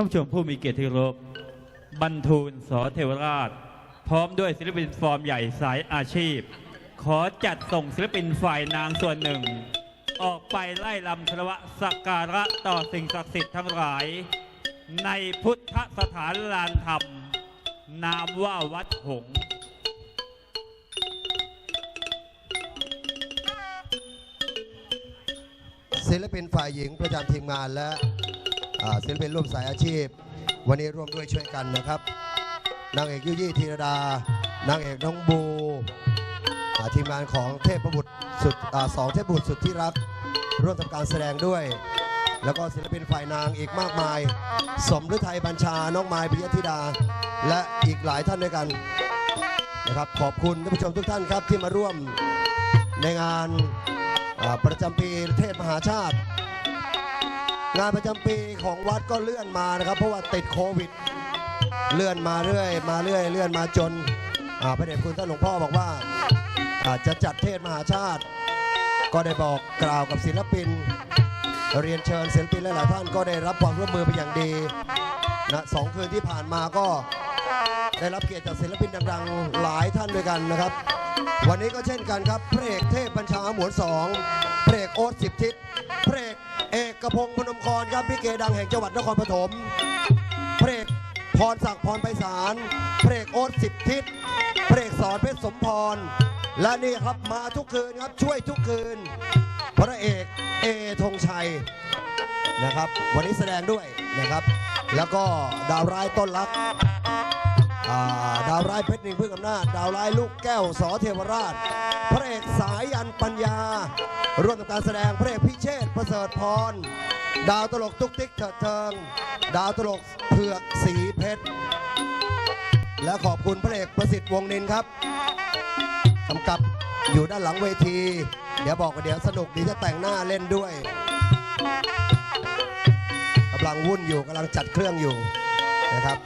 านผู้ชมผู้มีเกียรติที่รพบรรทูลสอเทวราช พร้อมด้วยศิลปินฟอร์มใหญ่สายอาชีพ ขอจัดส่งศิลปินฝ่ายนางส่วนหนึ่ง ออกไปไล่ลำคารวะสักการะต่อสิ่งศักดิ์สิทธิ์ทั้งหลาย ในพุทธสถานลานธรรม นามว่าวัดหงส์ศิลปินฝ่ายหญิงประจำทีมงานและ ศิลปินร่วมสายอาชีพ วันนี้ร่วมด้วยช่วยกันนะครับนางเอกยุยี่ธีรดานางเอกน้องบูทีมงานของเทพบุตรสุดอสองเทพบุตรสุดที่รัก ร่วมทำการแสดงด้วย แล้วก็ศิลปินฝ่ายนางอีกมากมาย สมฤทัยบัญชา น้องไม้พิยธิดา และอีกหลายท่านด้วยกันนะครับขอบคุณท่านผู้ชมทุกท่านครับที่มาร่วมในงานประจำปีเทศมหาชาติ งานประจำปีของวัดก็เลื่อนมานะครับ เพราะว่าติดโควิด เลื่อนมาเรื่อย มาเรื่อย เลื่อนมาจนพระเดชคุณท่านหลวงพ่อบอกว่าอาจะจัดเทศมหาชาติ ก็ได้บอกกล่าวกับศิลปิน เรียนเชิญศิลปินหลายๆท่านก็ได้รับความร่วมมือเป็นอย่างดีนะสองคืนที่ผ่านมาก็ได้รับเกียรติจากศิลปินดังๆหลายท่านด้วยกันนะครับ วันนี้ก็เช่นกันครับ เพระเอกเทพบัญชาหมวนสองเพระเอกโอ๊ตสิบทิศพระเอก เอกกระพงพนมครครับพี่เกดังแห่งจังหวัดนครปฐมพระเอกพรศักดิ์พรไพศาลพระเอกโอ๊ตสิบทิศพระเอกสอนเพชรสมพร และนี่ครับมาทุกคืนครับช่วยทุกคืน พระเอกเอธงชัยนะครับ วันนี้แสดงด้วยนะครับ แล้วก็ดาวร้ายต้นรักอ่าดาวร้ายเพชรนึ่งพึ่งอำนาจ ดาวร้ายลูกแก้วสอเทวราช พระเอกสายยันปัญญา ร่วมกับการแสดงพระเอกพิเชษประเสริฐพร ดาวตลกตุ๊กติ๊กเถิดเทิง ดาวตลกเผือกสีเพชร และขอบคุณพระเอกประสิทธิ์วงนินครับกำกับอยู่ด้านหลังเวที เดี๋ยวบอกว่าเดี๋ยวสนุกดีจะแต่งหน้าเล่นด้วยกำลังวุ่นอยู่กำลังจัดเครื่องอยู่นะครับ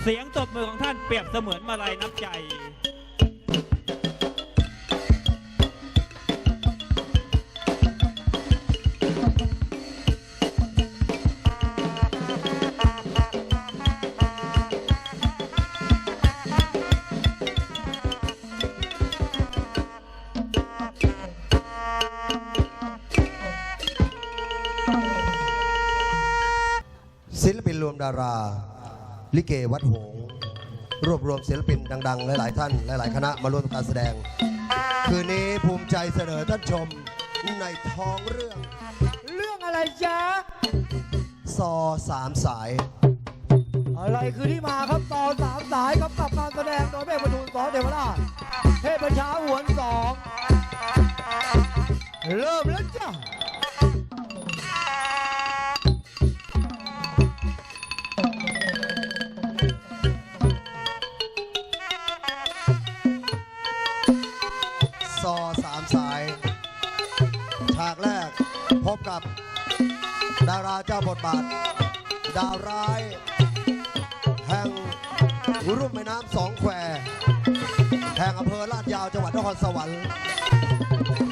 เสียงตบมือของท่านเปรียบเสมือนมาลัยน้ำใจ ศิลปินรวมดารา ลิเกวัดหงส์รวบรวมศิลปินดัง ๆ หลาย ๆ ท่าน หลาย ๆ คณะมาร่วมการแสดง คืนนี้ภูมิใจเสนอท่านชมในท้องเรื่อง เรื่องอะไรจ๊ะซอสามสาย อะไรคือที่มาครับตอนสามสายครับกับการแสดง ดาวร้าย แห่งรุ่มแม่น้ำสองแคว แห่งอำเภอลาดยาวจังหวัดนครสวรรค์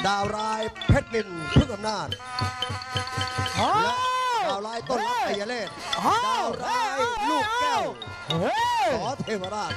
ดาวร้ายเพชรนินพึ่งอำนาจและดาวร้ายต้นรักไอยเลศดาวร้ายลูกแก้วเฮ้ยขอเทวราช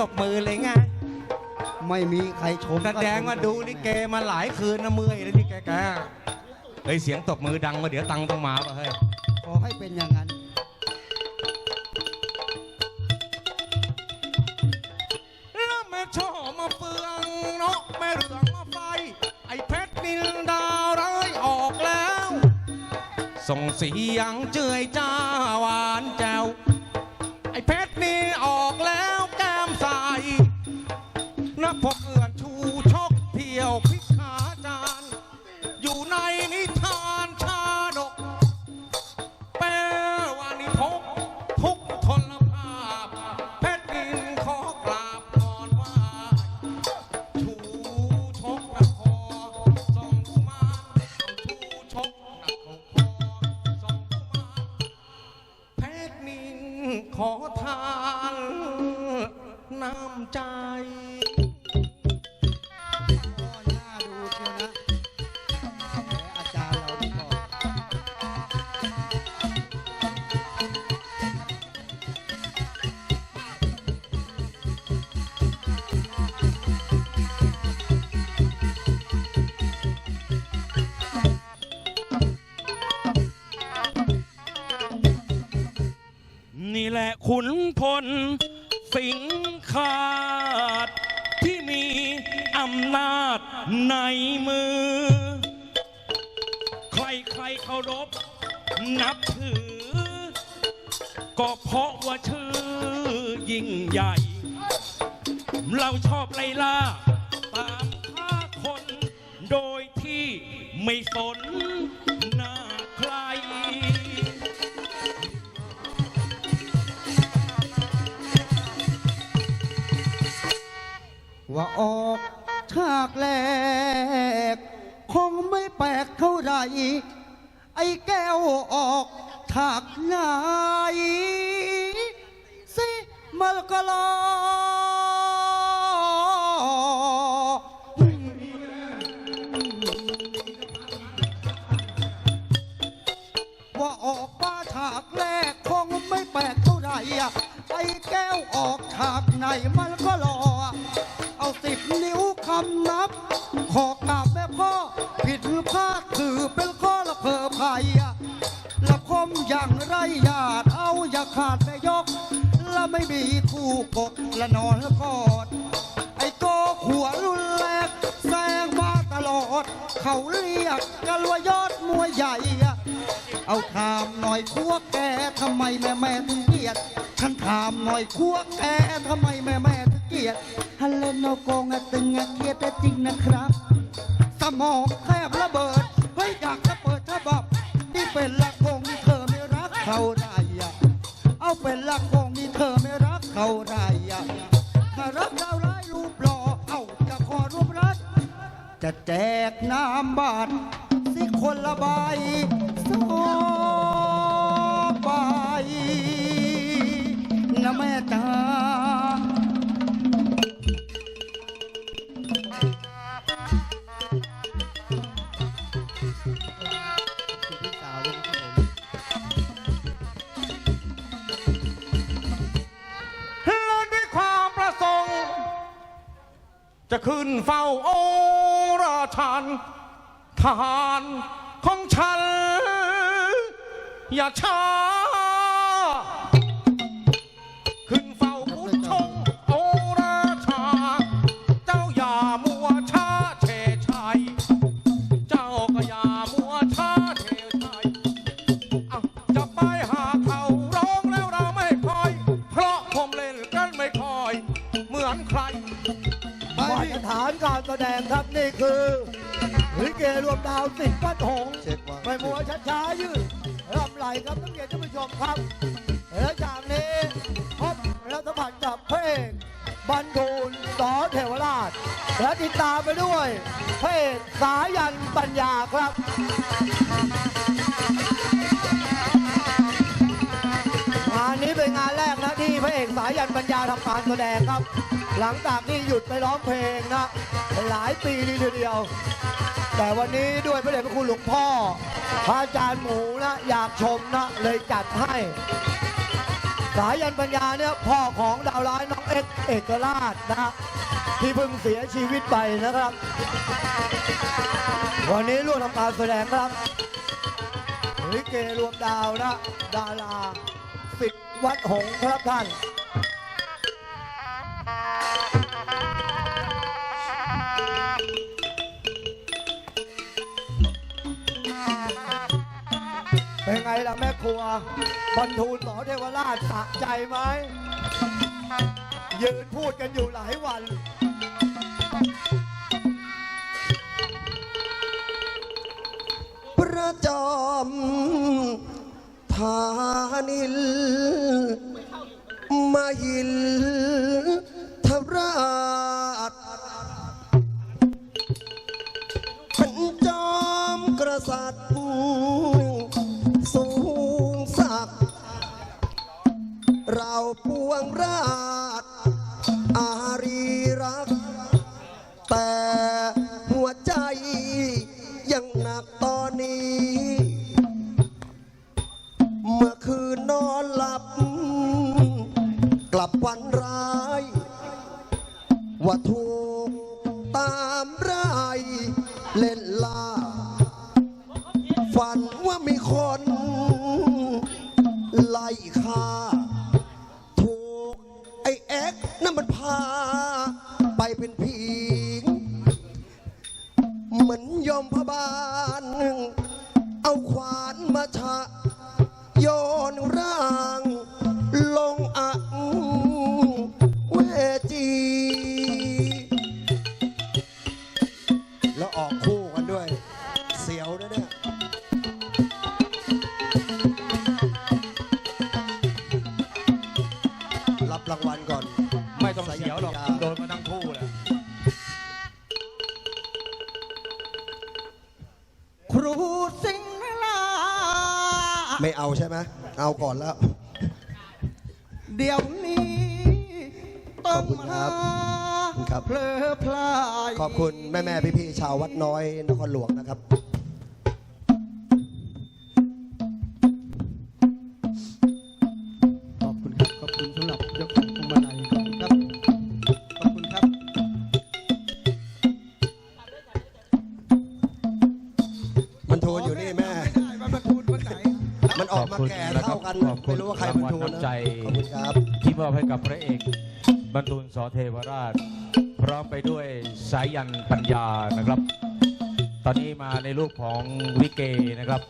ตบมือเลยไงไม่มีใครชมแสดงว่าดูลิเกมาหลายคืนนะเมื่อยเลยนี่แกแกเฮ้ยเสียงตบมือดังมาเดี๋ยวตังค์ต้องมาป่ะเฮ้ยขอให้เป็นอย่างนั้น แล้วแม่ชอมาเฟืองเนาะแม่เรืองมาไฟ ไอ้เพชรนินดาวร้ายออกแล้ว ส่งเสียงเจือยจ้าหวานแจ๋ว ขอทานน้ำใจ พล สิงขาด ที่มีอำนาจในมือ ใครใครเคารพ นับถือ ก็เพราะว่าชื่อยิ่งใหญ่ เราชอบไล่ล่า ตามฆ่าคน โดยที่ไม่สน ว่าออกฉากแรก คงไม่แปลกเท่าไหรไอ้แก้วออกฉากไหนสิมันก็รอว่าออกมาฉากแรกคงไม่แปลกเท่าไหร่อะไอ้แก้วออกฉากไหนมันก็รอ เอาอย่าขาดแม่ยก และไม่มีคู่กกและนอนและกอด ไอ้โกขัวรุนแรงแซงมาตลอด เขาเรียกกันว่ายอดมวยใหญ่ เอาถามหน่อยคัวแกทำไมแม่แม่ถึงเกลียดฉันถามหน่อยคัวแกทำไมแม่แม่ถึงเกลียดฮัลโหลโนโกงอะตึงอะเกลียดแต่จริงนะครับสมองแทบระเบิดเฮ้ยอยากจะเปิดฉบับนี่เป็นละคงเธอไม่รักเขา เอาเป็นละคงนี่เธอไม่รักเขาไรอะถ้ารักเราร้ายรูปหล่อเอาจะขอรูปรักจะแจกน้ำบาทสิคนละใบสองใบนะแม่ตา ขึ้นเฝ้าโอราชันทหารของฉัน อย่าช้า ครับและจากนี้พบและสัมผัสกับเพระเอกบรรทูลสอเทวราช และติดตามไปด้วยเพระเอกสายันปัญญาครับงานนี้เป็นงานแรกนะที่พระเอกสายันปัญญาทำการแสดงครับ หลังจากที่หยุดไปร้องเพลงนะหลายปีทีเดียว แต่วันนี้ด้วยพระเดชพระคุณหลวงพ่อพระอาจารย์หมูนะอยากชมนะเลยจัดให้ สายันปัญญาเนี่ยพ่อของดาวร้ายน้องเอ็กเอกราชนะที่เพิ่งเสียชีวิตไปนะครับ วันนี้ร่วมทำการแสดงครับลิเกรวมดาวนะ ดาราสิทธิ์วัดหงครับท่าน เป็นไงล่ะแม่ครัวบรรทูลสอเทวราชสะใจไหมยืนพูดกันอยู่หลายวันประจอมธานิลมหิลาปวงราช อารีรัก แต่หัวใจยังหนักตอนนี้ เมื่อคืนนอนหลับ กลับฝันร้าย ว่าถูกตามไรเล่นล่าฝันว่ามีคน ไล่ฆ่า ไปเป็นผีเหมือนยอมพบาลเอาขวานมาฉะ ใช่ไหมเอาก่อนแล้ว เดี๋ยวนี้ต้อของบคุณครัหาบขอบคุณครับ เพลอพลาย ขอบคุณแม่แม่พี่พี่ๆชาววัดน้อยนครหลวงนะครับ ขอบคุณไม่รู้ว่าใครรางมันวัลทูนนะน้ำใจขอบคุณครับที่มอบให้กับพระเอกบรรทุนสอเทวราช พร้อมไปด้วยสายยันปัญญานะครับ ตอนนี้มาในรูปของวิเกนะครับ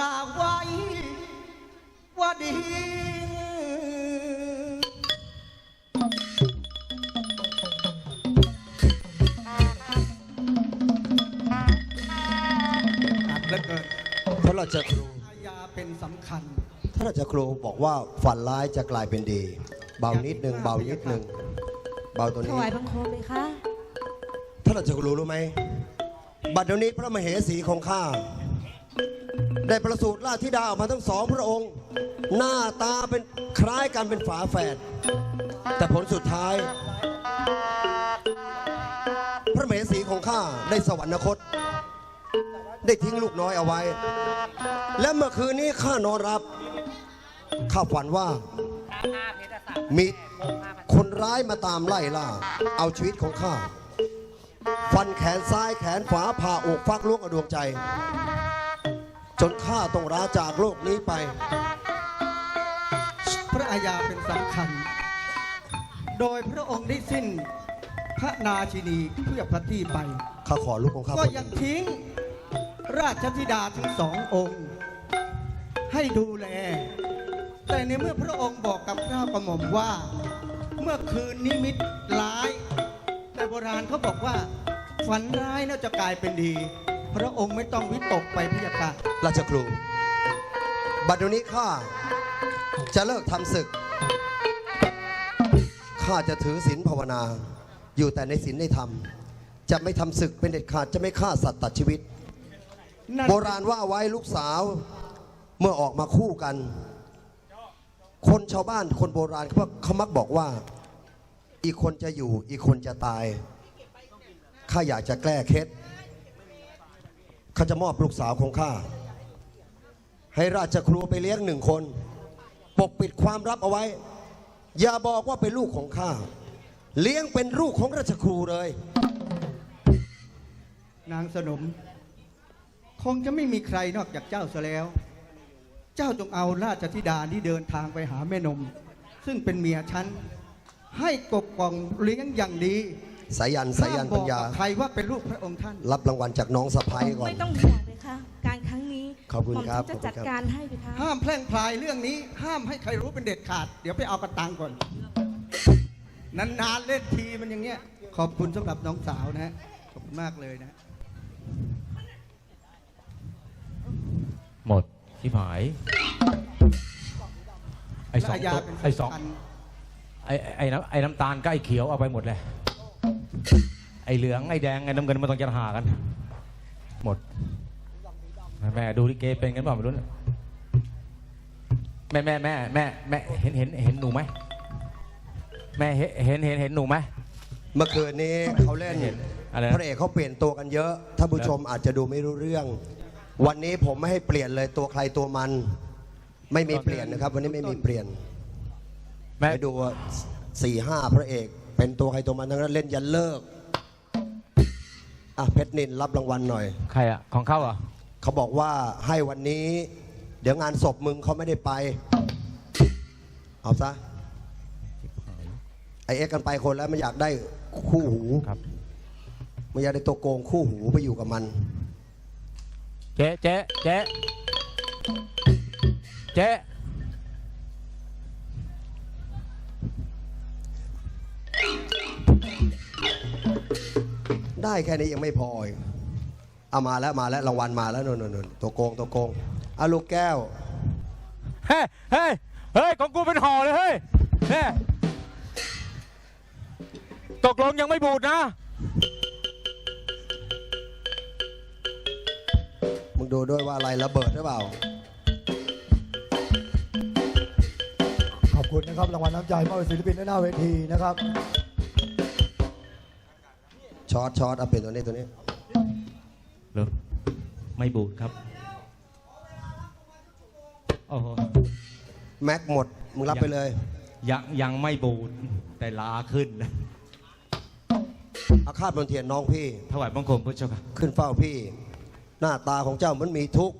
ล่าวไว้ ว่าดี อัดเหลือเกินพระราชครู อาญาเป็นสำคัญ พระราชครูบอกว่าฝันร้ายจะกลายเป็นดี เบานิดหนึ่งเบานิดหนึ่งเบาตัวถนี้ วายบังคมเลยค่ะท่านราชครูรู้ไหมบัดเดี๋ยวนี้พระมเหสีของข้า ได้ประสูติราชธิดาออกมาทั้งสองพระองค์ หน้าตาเป็นคล้ายกันเป็นฝาแฝดแต่ผลสุดท้าย พระมเหสีของข้าได้สวรรคต ได้ทิ้งลูกน้อยเอาไว้ และเมื่อคืนนี้ข้านอนรับข้าฝันว่า มีคนร้ายมาตามไล่ล่า เอาชีวิตของข้า ฟันแขนซ้ายแขนขวาผ่าอกฟักล้วงเอดวงใจ จนข้าต้องลาจากโลกนี้ไป พระอาญาเป็นสำคัญ โดยพระองค์ได้สิ้นพระนาชินีเพื่อพระที่ไป ข้าขอลูกของข้าก็ยังทิ้งราชธิดาถึงสององค์ ให้ดูแล แต่ในเมื่อพระองค์บอกกับข้าวกระหม่อมว่า เมื่อคืนนิมิตร้าย แต่โบราณเขาบอกว่า ฝันร้ายน่าจะกลายเป็นดี พระองค์ไม่ต้องวิตกไปพิยาค่ะราชครู บัดเดี๋ยวนี้ข้าจะเลิกทำศึก ข้าจะถือศีลภาวนา อยู่แต่ในศีลในธรรม จะไม่ทำศึกเป็นเด็ดขาด จะไม่ฆ่าสัตว์ตัดชีวิต นั่นโบราณว่าไว้ลูกสาวเมื่อออกมาคู่กัน คนชาวบ้านคนโบราณเขาเขามักบอกว่า อีกคนจะอยู่อีกคนจะตาย ข้าอยากจะแก้เคล็ด ข้าจะมอบลูกสาวของข้าให้ราชครูไปเลี้ยงหนึ่งคน ปกปิดความลับเอาไว้ อย่าบอกว่าเป็นลูกของข้าเลี้ยงเป็นลูกของราชครูเลย นางสนม คงจะไม่มีใครนอกจากเจ้าซะแล้ว เจ้าจงเอาราชธิดาที่เดินทางไปหาแม่นม ซึ่งเป็นเมียฉันให้กบกล่องเลี้ยงอย่างดี สายันสายันห้มบปัอญกญากับใครว่าเป็นลูกพระองค์ท่าน รับรางวัลจากน้องสะพ้ายก่อน ไม่ต้องห่วงเลยค่ะ การครั้งนี้ขอบคุณครับผมจะจัดขอบคุณครับ การให้ไปค่ะ ห้ามแพร่งพลายเรื่องนี้ ห้ามให้ใครรู้เป็นเด็ดขาด เดี๋ยวไปเอากระตังก่อน นานๆเล่นทีมันอย่างเงี้ย ขอบคุณสำหรับน้องสาวนะฮะขอบคุณมากเลยนะ หมดที่หายไอ้สองและาญาตัวเป็นไอ้สองสำคัญไอ้ไอ้น้ำไอ้น้ำตาลกับไอ้เขียวเอาไปหมดเลย ไอ้เหลืองไอ้แดงไอ้น้ำเงินมันต้องจะหากัน หมด แม่ดูลิเกเป็นกันเปล่าไม่รู้นะแม่แม่แม่แม่แม่เห็นเห็นเห็นหนูไหมแม่เห็นเห็นเห็นเห็นหนูไหม เมื่อคืนนี้เขาเล่นเห็นอะไรนะ พระเอกเขาเปลี่ยนตัวกันเยอะท่านผู้ชมอาจจะดูไม่รู้เรื่อง วันนี้ผมไม่ให้เปลี่ยนเลยตัวใครตัวมัน ไม่มีเปลี่ยนนะครับ วันนี้ไม่มีเปลี่ยนแม่ ไปดูสี่ห้าพระเอก เป็นตัวใครตัวมันทั้งนั้นเล่นยันเลิกอะเพชรนินรับรางวัลหน่อย ใครอะของเขาเหรอเขาบอกว่าให้วันนี้ เดี๋ยวงานศพมึงเขาไม่ได้ไป เอาซะไอเอ็กซ์กันไปคนแล้วมันอยากได้คู่หูครับมันอยากได้ตัวโกงคู่หูไปอยู่กับมัน เจ๊เจ๊เจ๊เจ๊ ได้แค่นี้ยังไม่พออีกเอามาแล้วมาแล้วรางวัลมาแล้วนนนนตัวโกงตัวโกงเอาลูกแก้ว เฮ้ยเฮ้ยเฮ้ยของกูเป็นห่อเลยเฮ้ยเฮ้ยตกลงยังไม่บูดนะ มึงดูด้วยว่าอะไรระเบิดหรือเปล่า ขอบคุณนะครับรางวัลน้ำใจมอบให้ศิลปินด้านหน้าเวทีนะครับ ช็อตช็อตเอาเปลี่ยนตัวนี้ตัวนี้เหรอไม่บูดครับโอ้โหแม็กหมดมึงรับไปเลย ยังยังไม่บูดแต่ลาขึ้นแล้วอาคาตบนเทียนน้องพี่ ถวายบังคมพระเจ้าค่ะ ขึ้นเฝ้าพี่ หน้าตาของเจ้ามันมีทุกข์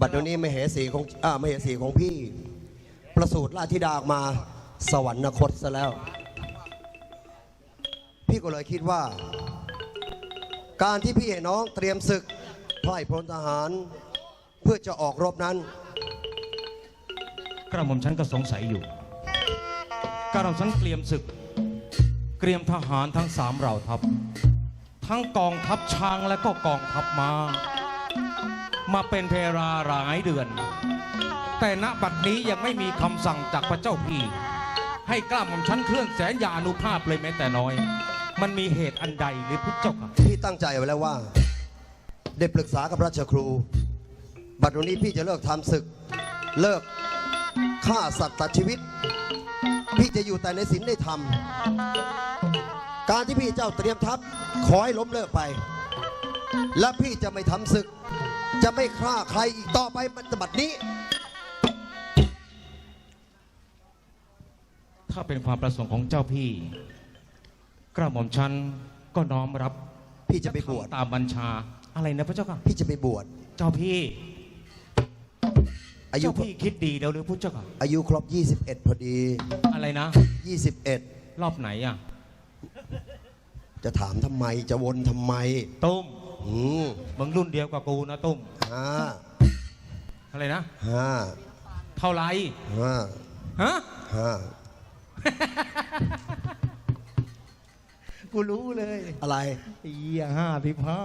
บัดเดี๋ยวนี้ไม่เหสีของอ่าไม่เหสีของพี่ ประสูติราชธิดาออกมาสวรรคตซะแล้ว พี่ก็เลยคิดว่า การที่พี่ให้น้องเตรียมศึกพ่ายพลทหาร เพื่อจะออกรบนั้น กระหม่อมฉันก็สงสัยอยู่ กระหม่อมฉันเตรียมศึก เตรียมทหารทั้งสามเหล่าทัพ ทั้งกองทัพช้างและก็กองทัพมา้ามาเป็นเพราหลายเดือน แต่ณบัดนี้ยังไม่มีคำสั่งจากพระเจ้าพี่ ให้กล้าหม่อมฉันเคลื่อนแสนยานุภาพเลยแม้แต่น้อย มันมีเหตุอันใดหรือพุทธเจ้าค่ะ พี่ตั้งใจไว้แล้วว่า ได้ปรึกษากับราชครู บัดนี้พี่จะเลิกทำศึก เลิกฆ่าสัตว์ตัดชีวิต พี่จะอยู่แต่ในศีลในธรรม การที่พี่เจ้าเตรียมทัพขอให้ล้มเลิกไป และพี่จะไม่ทำศึก จะไม่ฆ่าใครอีกต่อไปบัดนี้ ถ้าเป็นความประสงค์ของเจ้าพี่ กระหม่อมฉันก็น้อมรับพี่จะไปบวชตามบัญชาอะไรนะพระเจ้าค่ะ พี่จะไปบวชเจ้าพี่อายุเจ้าพี่คิดดีแล้วหรือพุทธเจ้าค่ะ อายุครบ 21 พอดี อะไรนะ 21 รอบไหนอะจะถามทำไมจะวนทำไมตุ้มอืมมึงรุ่นเดียวกับกูนะตุ้มห้าอะไรนะห้าเท่าไหรห้าฮะ ห้า กูรู้เลยอะไรเอียห้าสิบห้า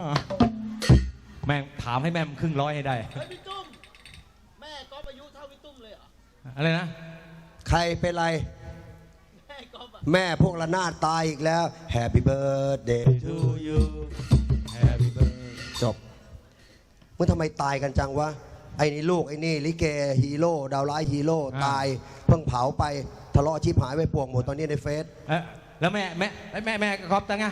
แม่งถามให้แม่มงครึ่งร้อยให้ได้พี่ตุ้ม แม่ก๊อฟอายุเท่าพี่ตุ้มเลยเหรอ อะไรนะ ใครเป็นไร แม่ก๊อฟอะแม่พวกละนาดตายอีกแล้ว Happy birthday to to you happy birthday จบมึงทำไมตายกันจังวะ ไอ้นี่ลูก ไอ้นี่ลิเกฮีโร่ดาวร้ายฮีโร่อ่า ตาย เพิ่งเผาไปทะเลาะชิบหายไปป่วงหมดตอนนี้ในเฟซ เอ๊ะ แล้วแม่แม่แม่แม่แม่กอบตังไง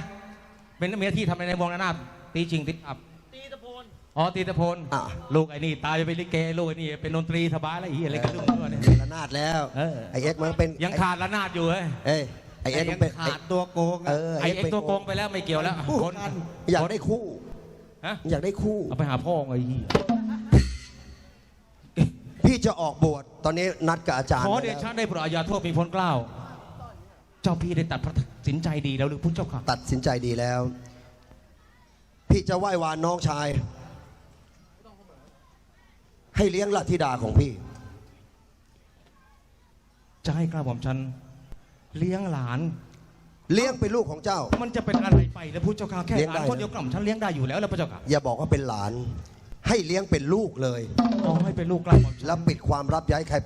เป็นเมียที่ทำอะไรในวงระนาดตีจริงติดอับตีตะโพนอ๋อตีตะโพนอะ ลูกไอ้นี่ตายไปเป็นลิเกลูกไอ้นี่เป็นดนตรีสบายแล้วไอ้เหี้ยอะไรกันลุงด้วยเนี่ยละนาดแล้วเออ ไอเอ็กซ์มันเป็นยังขาดระนาดอยู่เว้ยเอ้ยไอเอ็กซ์มันเป็นขาดตัวโกงเออไอเอ็กซ์ตัวโกงไปแล้วไม่เกี่ยวแล้วคู่คนกันอยากได้คู่ ฮะอยากได้คู่ เอาไปหาพ่อไอ้เหี้ยพี่จะออกบวชตอนนี้นัดกับอาจารย์ขอไว้เดแล้วชะได้โปรดอาญาโทษมีพ้นเกล้าว เจ้าพี่ได้ตัดพระสินใจดีแล้วหรือพุทธเจ้าค่ะตัดสินใจดีแล้ว พี่จะไหว้วานน้องชาย ให้เลี้ยงลัทธิดาของพี่ จะให้กล้าผมฉัน เลี้ยงหลาน เลี้ยงเป็นลูกของเจ้า มันจะเป็นอะไรไปแล้วพุทธเจ้าค่ะแค่เลี้ยงหได้ลานคนเดียวกล่อมฉันเลี้ยงได้อยู่แล้วแล้วพระเจ้าค่ะอย่าบอกว่าเป็นหลาน ให้เลี้ยงเป็นลูกเลยขอให้เป็นลูกกล้าผมฉันแล้วปิดความรับย้ายใคร